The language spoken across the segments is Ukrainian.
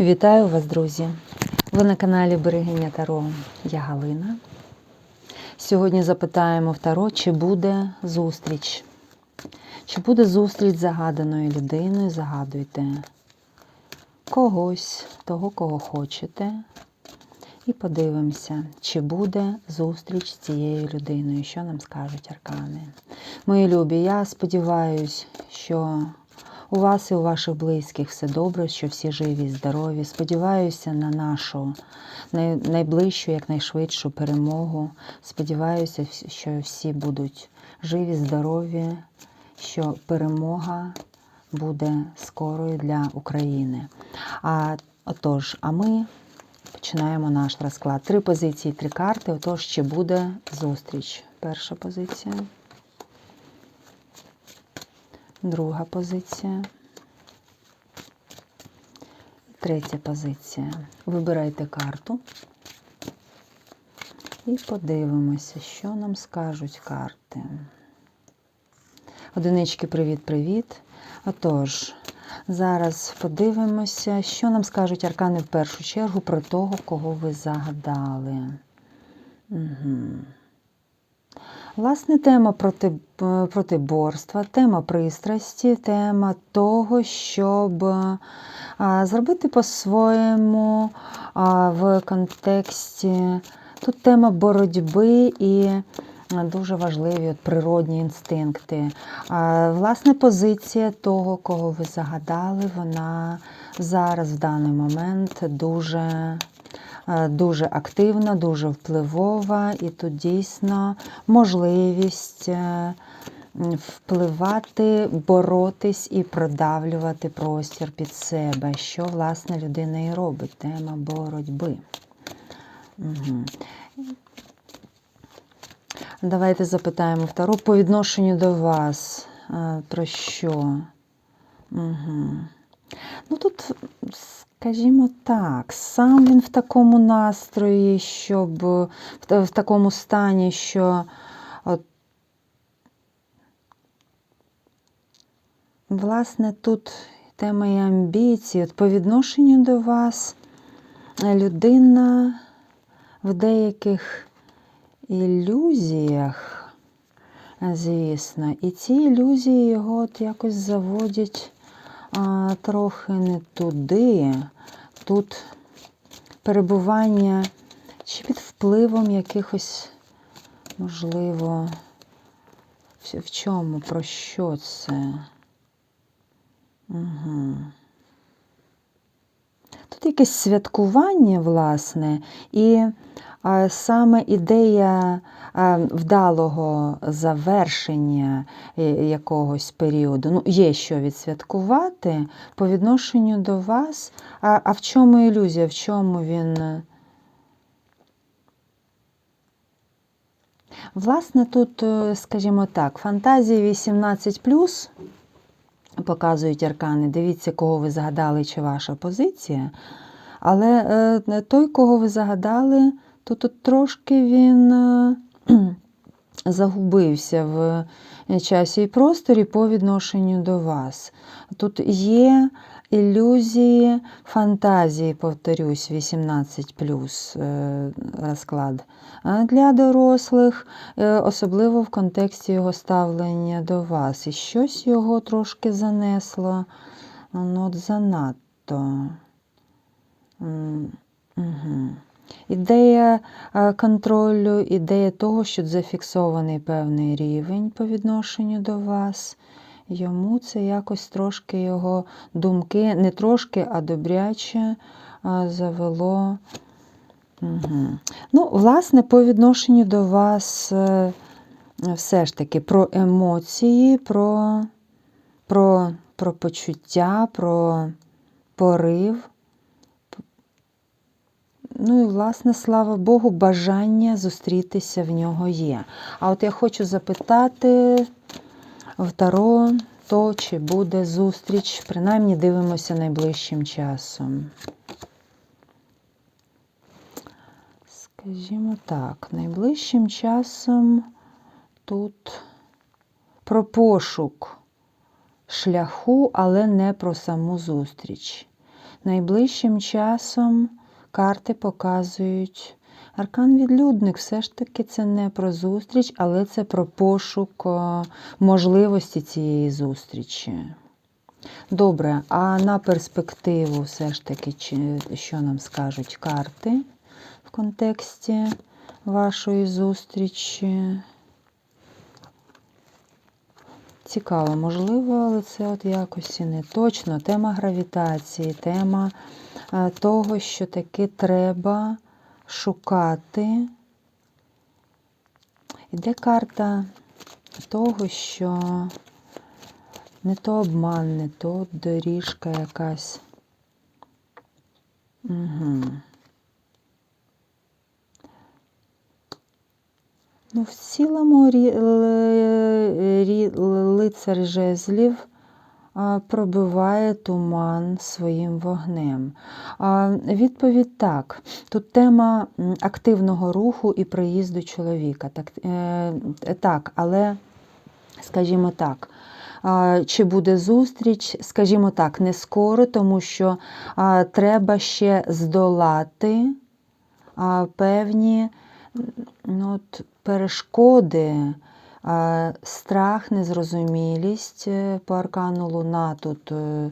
Вітаю вас, друзі! Ви на каналі Берегиня Таро. Я Галина. Сьогодні запитаємо в Таро, чи буде зустріч. Чи буде зустріч з загаданою людиною? Загадуйте когось, того, кого хочете. І подивимося, чи буде зустріч з цією людиною, що нам скажуть аркани. Мої любі, я сподіваюся, що у вас і у ваших близьких все добре, що всі живі здорові. Сподіваюся на нашу найближчу, якнайшвидшу перемогу. Сподіваюся, що всі будуть живі, здорові, що перемога буде скорою для України. А отож, а ми починаємо наш розклад. Три позиції, три карти. Отож, чи буде зустріч? Перша позиція. Друга позиція. Третя позиція. Вибирайте карту. І подивимося, що нам скажуть карти. Одинички, привіт-привіт. Отож, зараз подивимося, що нам скажуть аркани в першу чергу про того, кого ви загадали. Угу. Власне, тема проти, протиборства, тема пристрасті, тема того, щоб а, зробити по-своєму в контексті. Тут тема боротьби і дуже важливі от, природні інстинкти. Власне, позиція того, кого ви загадали, вона зараз в даний момент дуже е, дуже активна, дуже впливова, і тут дійсно можливість е, впливати, боротись і продавлювати простір під себе, що власне людина і робить. Тема боротьби. Угу. Давайте запитаємо втору по відношенню до вас. е, Про що? Угу. Скажімо так, сам він в такому настрої, щоб в, в такому стані, що от, власне тут тема і амбіції. От по відношенню до вас е, людина в деяких ілюзіях, е, звісно, і ці ілюзії його от якось заводять а, трохи не туди. Тут перебування чи під впливом якихось, можливо, в, чому, про що це? Угу. Якесь святкування, власне, і саме ідея вдалого завершення е, якогось періоду. Ну, є що відсвяткувати по відношенню до вас. А, а в чому ілюзія? В чому він? Власне, тут, е, скажімо так, фантазії 18 показують аркани. Дивіться, кого ви загадали, чи ваша позиція. Але е, той, кого ви загадали, то тут трошки він е, загубився в часі і просторі по відношенню до вас. Тут є ілюзії, фантазії, повторюсь, 18 розклад е, для дорослих, е, особливо в контексті його ставлення до вас. І щось його трошки занесло, ну, от занадто. Угу. Ідея е, контролю, ідея того, що зафіксований певний рівень по відношенню до вас. Йому це якось трошки його думки, не трошки, а добряче е, завело. Угу. Ну, власне, по відношенню до вас е, все ж таки про емоції, про, про, про почуття, про порив. Ну і, власне, слава Богу, бажання зустрітися в нього є. А от я хочу запитати в Таро, то чи буде зустріч, принаймні дивимося найближчим часом. Скажімо так, найближчим часом тут про пошук шляху, але не про саму зустріч. Найближчим часом карти показують. Аркан відлюдник все ж таки це не про зустріч, але це про пошук е, можливості цієї зустрічі. Добре, а на перспективу все ж таки, що нам скажуть карти в контексті вашої зустрічі? Цікаво, можливо, але це от якось і не точно. Тема гравітації, тема е, того, що таки треба шукати. Іде карта того, що не то обман, не то доріжка якась. Угу. Ну, в цілому рі, рі, лицар жезлів пробиває туман своїм вогнем. Відповідь так. Тут тема активного руху і приїзду чоловіка. Так, е, так але, скажімо так, чи буде зустріч, скажімо так, не скоро, тому що треба ще здолати певні ну, от, перешкоди, страх, незрозумілість е, по аркану Луна тут е,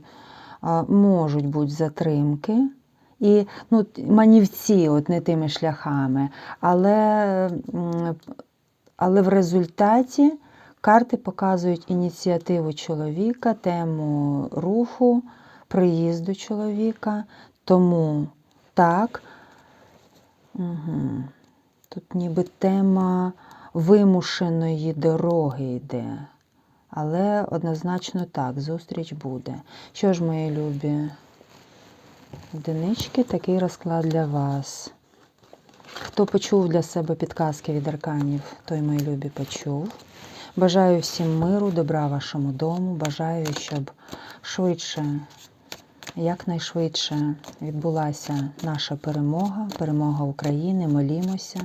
можуть бути затримки. І ну, манівці от не тими шляхами, але, але в результаті Карти показують ініціативу чоловіка, тему руху, приїзду чоловіка. Тому так, угу. Тут ніби тема вимушеної дороги йде. Але однозначно так, зустріч буде. Що ж, мої любі одинички, такий розклад для вас. Хто почув для себе підказки від арканів, той мої любі почув. Бажаю всім миру, добра вашому дому. Бажаю, щоб швидше, якнайшвидше відбулася наша перемога, перемога України. Молімося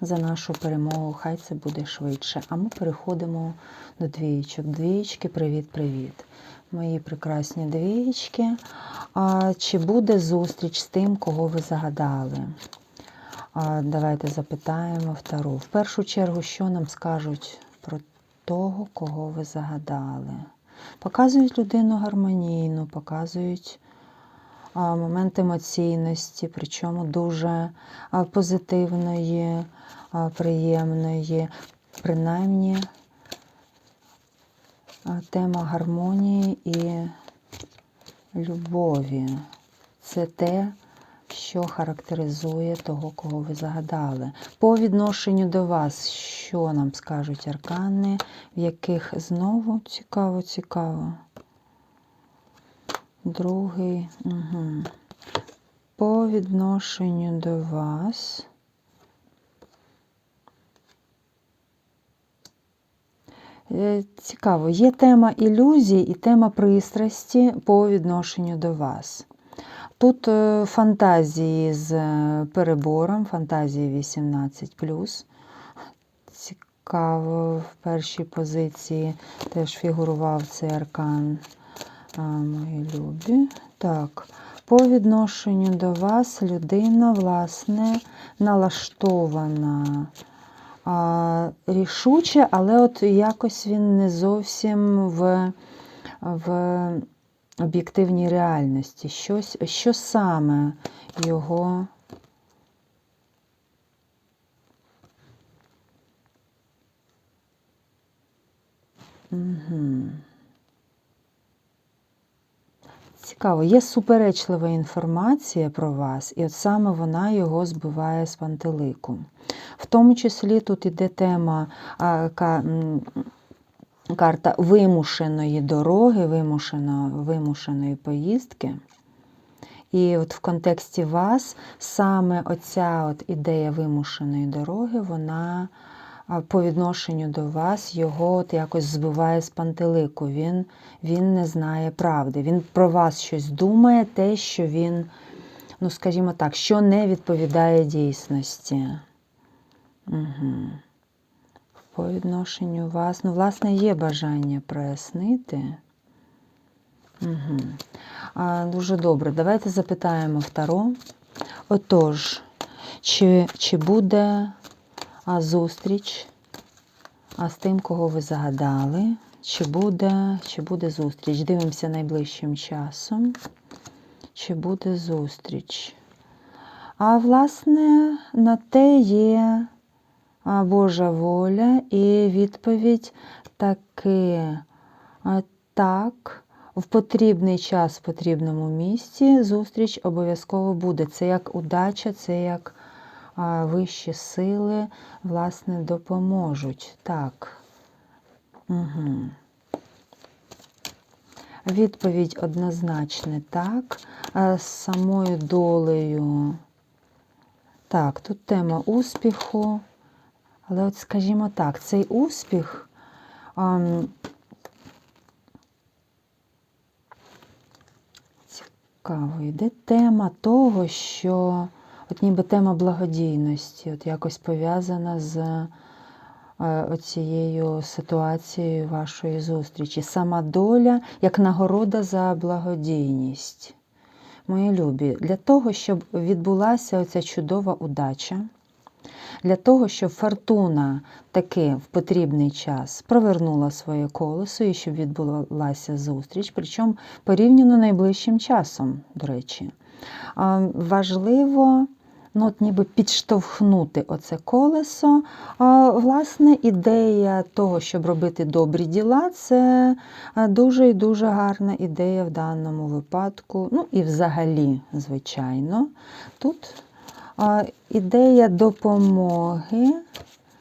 за нашу перемогу. Хай це буде швидше. А ми переходимо до двієчок. Двієчки, привіт-привіт. Мої прекрасні двієчки. А Чи буде зустріч з тим, кого ви загадали? Давайте запитаємо втору. В першу чергу, що нам скажуть про того, кого ви загадали? Показують людину гармонійну, показують момент емоційності, причому дуже позитивної, приємної, принаймні тема гармонії і любові. Це те, що характеризує того, кого ви загадали. По відношенню до вас, що нам скажуть аркани, в яких знову цікаво, цікаво. Другий. Угу. По відношенню до вас. Е, цікаво, є тема ілюзії і тема пристрасті по відношенню до вас. Тут е, фантазії з е, перебором, фантазії 18. Цікаво, в першій позиції теж фігурував цей аркан мої любі. Так, по відношенню до вас людина, власне, налаштована а, рішуче, але от якось він не зовсім в. в об'єктивній реальності, щось, що саме його Угу. Цікаво, є суперечлива інформація про вас, і от саме вона його збиває з пантелику. В тому числі тут іде тема карта вимушеної дороги, вимушено, вимушеної поїздки. І от в контексті вас саме оця от ідея вимушеної дороги, вона по відношенню до вас його от якось збиває з пантелику. Він він не знає правди. Він про вас щось думає, те, що він, ну, скажімо так, що не відповідає дійсності. Угу по відношенню вас. Ну, власне, є бажання прояснити. Угу. А, дуже добре. Давайте запитаємо Таро. Отож, чи, чи буде а, зустріч а, з тим, кого ви загадали? Чи буде, чи буде зустріч? Дивимося найближчим часом. Чи буде зустріч? А власне, на те є Божа воля і відповідь таки так. В потрібний час, в потрібному місці зустріч обов'язково буде. Це як удача, це як вищі сили, власне, допоможуть. Так. Угу. Відповідь однозначна так. З самою долею. Так, тут тема успіху. Але от скажімо так, цей успіх. ам, Цікаво, йде тема того, що от ніби тема благодійності, от якось пов'язана з е, оцією ситуацією вашої зустрічі. Сама доля як нагорода за благодійність. Мої любі, для того, щоб відбулася оця чудова удача, для того, щоб фортуна таки в потрібний час провернула своє колесо і щоб відбулася зустріч, причому порівняно найближчим часом, до речі. Важливо ну, от ніби підштовхнути оце колесо. Власне, ідея того, щоб робити добрі діла, це дуже і дуже гарна ідея в даному випадку. Ну і взагалі, звичайно, тут ідея допомоги.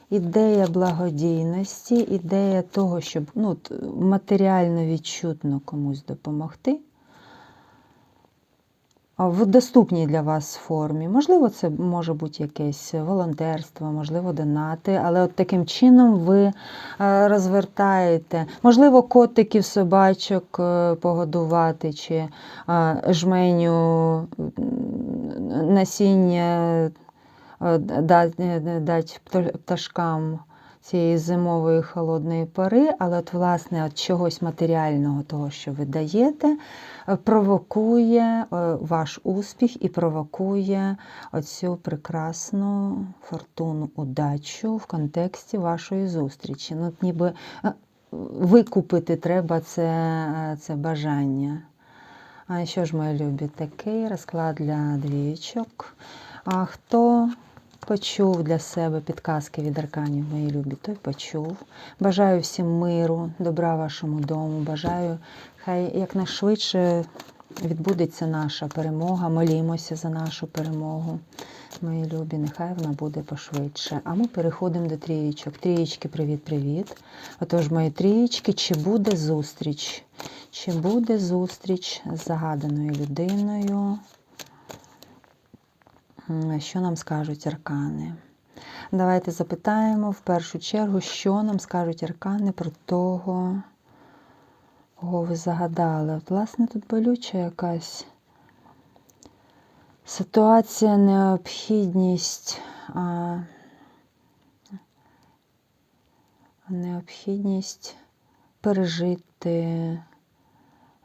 Ідея благодійності, ідея того, щоб ну, матеріально відчутно комусь допомогти в доступній для вас формі. Можливо, це може бути якесь волонтерство, можливо, донати, але от таким чином ви е, розвертаєте, можливо, котиків, собачок е, погодувати, чи е, жменю насіння дати пташкам цієї зимової холодної пори, але от, власне, от чогось матеріального, того, що ви даєте, е, провокує е, ваш успіх і провокує оцю прекрасну фортуну, удачу в контексті вашої зустрічі. Ну, ніби е, викупити треба це, це бажання. А що ж, мої любі, такий розклад для двічок. А хто Почув для себе підказки від арканів, мої любі, той почув. Бажаю всім миру, добра вашому дому. Бажаю, хай якнайшвидше відбудеться наша перемога. Молімося за нашу перемогу. Мої любі, нехай вона буде пошвидше. А ми переходимо до трієчок. Трієчки, привіт-привіт. Отож, мої трієчки, чи буде зустріч? Чи буде зустріч з загаданою людиною? Що нам скажуть аркани. Давайте запитаємо в першу чергу, що нам скажуть аркани про того, кого ви загадали. От, власне, тут болюча якась ситуація, необхідність, а, необхідність пережити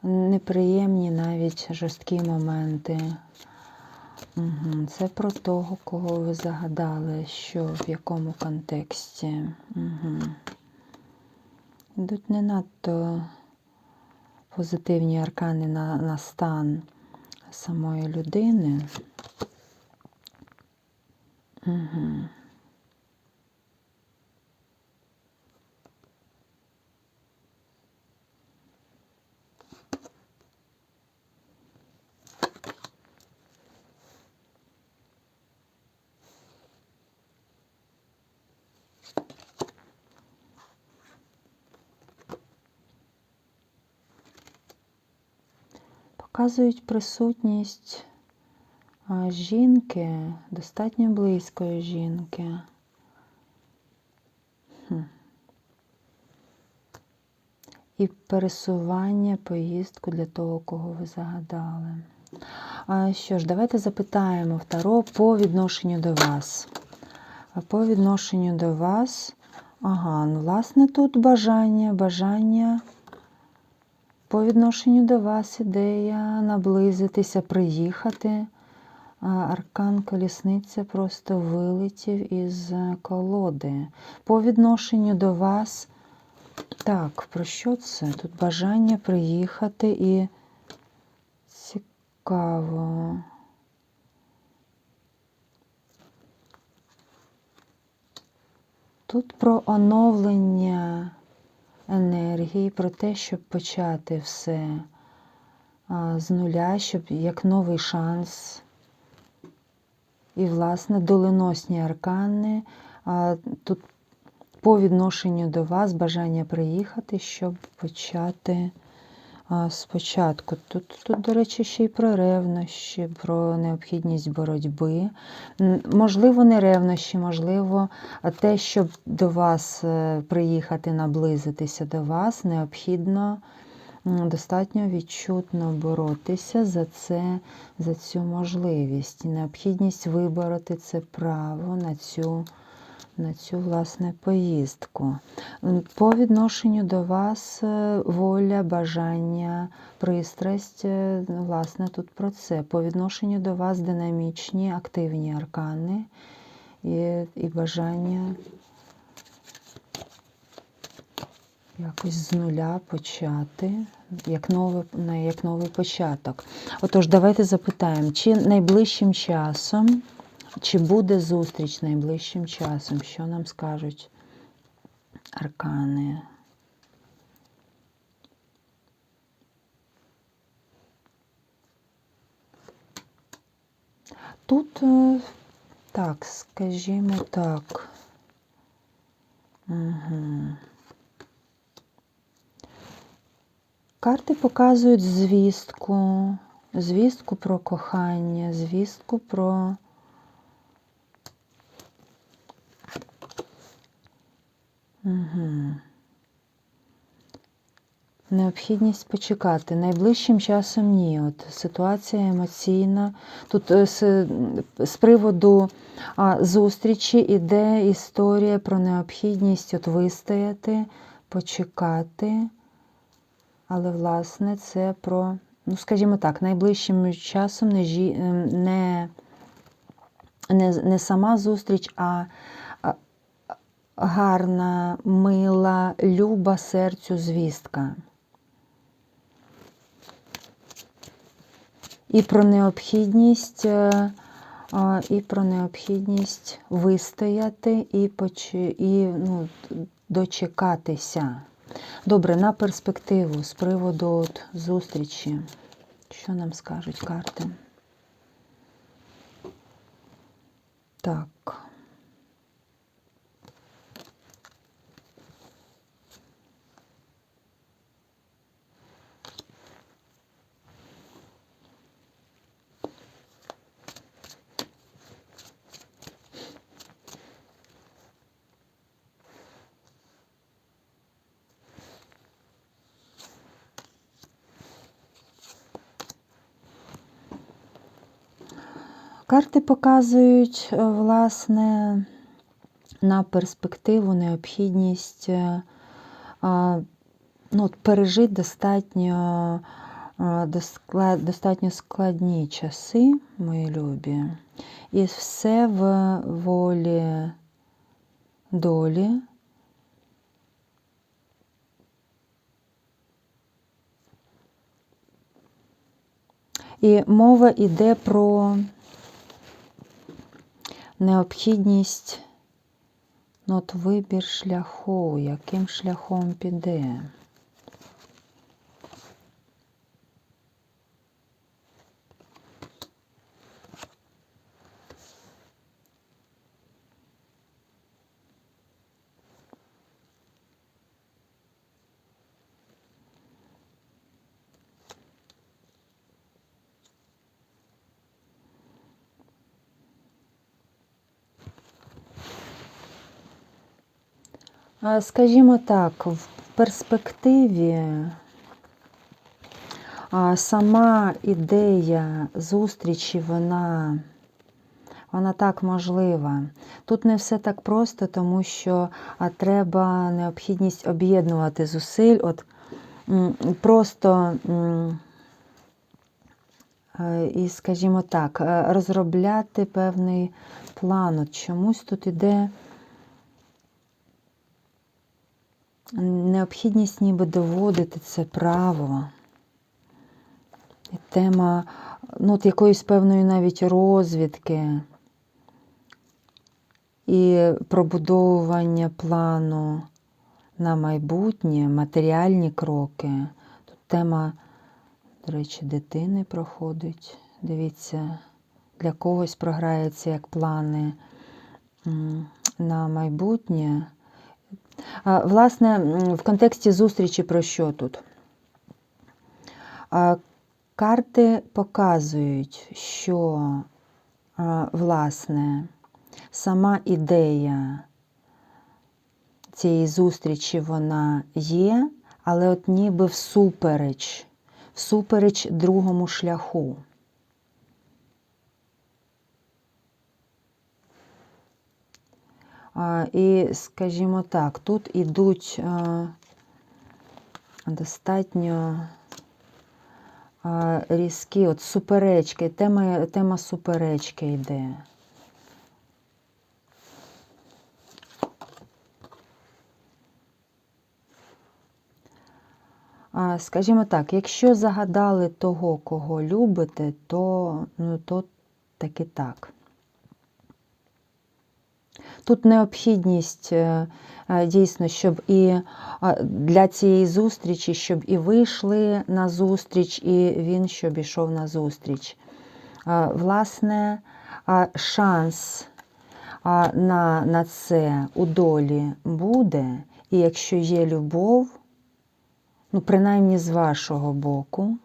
неприємні навіть жорсткі моменти. Це про того, кого ви загадали, що в якому контексті. Угу. Йдуть не надто позитивні аркани на, на стан самої людини. Угу. Показують присутність жінки, достатньо близької жінки. І пересування, поїздку для того, кого ви загадали. А Що ж, давайте запитаємо в Таро по відношенню до вас. По відношенню до вас, ага, ну, власне, тут бажання, бажання По відношенню до вас ідея наблизитися, приїхати. Аркан колісниця просто вилетів із колоди. По відношенню до вас. Так, про що це? Тут бажання приїхати і цікаво. Тут про оновлення енергії, про те, щоб почати все з нуля, щоб як новий шанс. І, власне, доленосні аркани. Тут по відношенню до вас бажання приїхати, щоб почати спочатку. Тут, тут, до речі, ще й про ревнощі, про необхідність боротьби. Можливо, не ревнощі, можливо, а те, щоб до вас е, приїхати, наблизитися до вас, необхідно достатньо відчутно боротися за це, за цю можливість. Необхідність вибороти це право на цю на цю власне поїздку. По відношенню до вас е, воля, бажання, пристрасть, е, власне, тут про це. По відношенню до вас динамічні, активні аркани і, і бажання якось з нуля почати, як новий, як новий початок. Отож, давайте запитаємо, чи найближчим часом чи буде зустріч найближчим часом? Що нам скажуть аркани? Тут, е, так, скажімо так. Угу. Карти показують звістку, звістку про кохання, звістку про Угу. Необхідність почекати. Найближчим часом ні. От ситуація емоційна. Тут е, з, з приводу а, зустрічі іде історія про необхідність от вистояти, почекати. Але, власне, це про, ну, скажімо так, найближчим часом не, ем, не, не, не сама зустріч, а гарна, мила, люба серцю звістка. І про необхідність, е, і про необхідність вистояти і, і ну, дочекатися. Добре, на перспективу з приводу от зустрічі. Що нам скажуть карти? Так. Карти показують, е, власне, на перспективу необхідність е, ну, пережити достатньо, достатньо складні часи, мої любі. І все в волі долі. І мова йде про необхідність, ну, от вибір шляху, яким шляхом піде. Скажімо так, в перспективі сама ідея зустрічі, вона, вона так можлива. Тут не все так просто, тому що треба необхідність об'єднувати зусиль. От просто. е, І, скажімо так, е, розробляти певний план. От чомусь тут іде необхідність ніби доводити це право. Тема ну, от якоїсь певної навіть розвідки і пробудовування плану на майбутнє, матеріальні кроки. Тут тема, до речі, дитини проходить. Дивіться, для когось програється як плани на майбутнє. Власне, в контексті зустрічі про що тут? Карти показують, що, власне, сама ідея цієї зустрічі вона є, але от ніби всупереч, всупереч другому шляху. А, І, скажімо так, тут ідуть достатньо різкі от суперечки, тема, тема суперечки йде. Скажімо так, якщо загадали того, кого любите, то, ну, то таки так. Тут необхідність е, е, дійсно, щоб і для цієї зустрічі, щоб і ви йшли на зустріч, і він щоб ішов на зустріч. Власне, шанс на, на це у долі буде, і якщо є любов, ну, принаймні з вашого боку.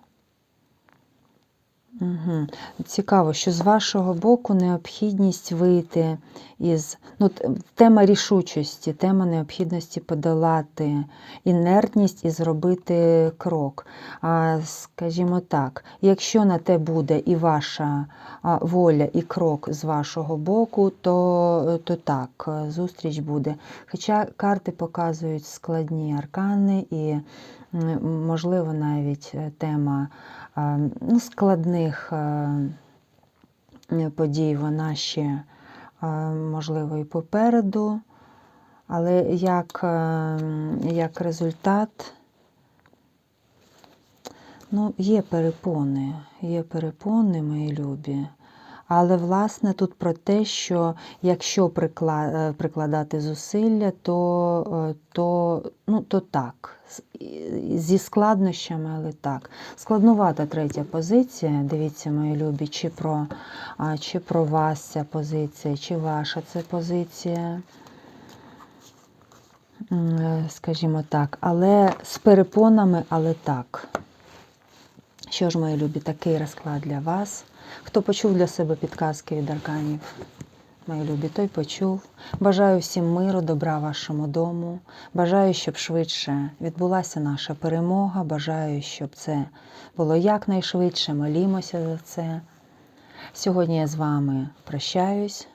Угу. Цікаво, що з вашого боку необхідність вийти із ну, тема рішучості, тема необхідності подолати інертність і зробити крок. А, скажімо так, якщо на те буде і ваша воля, і крок з вашого боку, то, то так, зустріч буде. Хоча карти показують складні аркани і, можливо, навіть е, тема ну, складних е, подій, вона ще, е, можливо, і попереду, але як, е, як результат, ну, є перепони, є перепони, мої любі. Але, власне, тут про те, що якщо е, прикладати зусилля, то, е, то, ну, то так, зі складнощами, але так. Складнувата третя позиція. Дивіться, мої любі, чи про, чи про вас ця позиція, чи ваша це позиція. Е, Скажімо так, але з перепонами, але так. Що ж, мої любі, такий розклад для вас. Хто почув для себе підказки від арканів, мої любі, той почув. Бажаю всім миру, добра вашому дому. Бажаю, щоб швидше відбулася наша перемога. Бажаю, щоб це було якнайшвидше. Молімося за це. Сьогодні я з вами прощаюсь.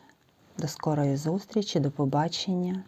До скорої зустрічі, до побачення.